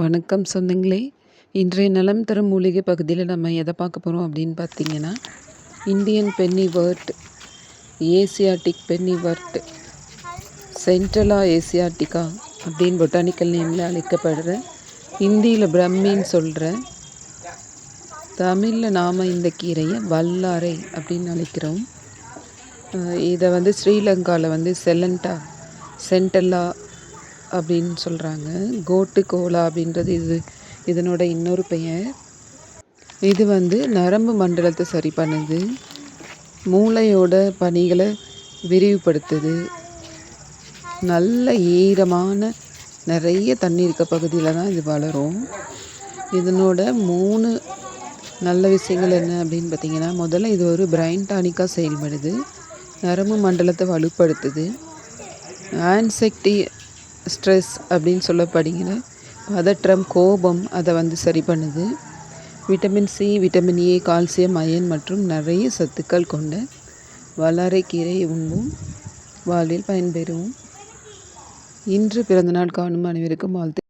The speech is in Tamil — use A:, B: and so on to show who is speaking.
A: வணக்கம் சொந்தங்களே. இன்றைய நலம் தரும் மூலிகை பகுதியில் நம்ம எதை பார்க்க போகிறோம் அப்படின்னு பார்த்தீங்கன்னா இந்தியன் பென்னிவர்ட் ஏசியாட்டிக் பென்னிவர்ட் சென்ட்ரலா ஏசியாட்டிக்கா அப்படின்னு பொட்டானிக்கல் நேமில் அழைக்கப்படுற ஹிந்தியில் பிரம்மின்னு சொல்கிற தமிழில் நாம் இந்த கீரையை வல்லாரை அப்படின்னு அழைக்கிறோம். இதை வந்து ஸ்ரீலங்காவில் வந்து செலண்டா சென்டல்லா அப்படின்னு சொல்கிறாங்க கோட்டு கோலா அப்படின்றது இது இதனோட இன்னொரு பெயர். இது வந்து நரம்பு மண்டலத்தை சரி பண்ணுது. மூளையோட பணிகளை விரிவுபடுத்துது. நல்ல ஈரமான நிறைய தண்ணி இருக்க பகுதியில் தான் இது வளரும். இதனோட மூணு நல்ல விஷயங்கள் என்ன அப்படின்னு பார்த்தீங்கன்னா முதல்ல இது ஒரு பிரைன் டானிக்காக செயல்படுது. நரம்பு மண்டலத்தை வலுப்படுத்துது. ஆன்செக்டி ஸ்ட்ரெஸ் அப்படின்னு சொல்லப்படுகிற பதற்றம் கோபம் அதை வந்து சரி பண்ணுது. Vitamin C vitamin A calcium iron மற்றும் நிறைய சத்துக்கள் கொண்ட வல்லாரைக்கீரை உண்போம். வாழ்வில் பயன்பெறுவோம். இன்று பிறந்தநாள் காணும் அனைவருக்கும் வாழ்த்து.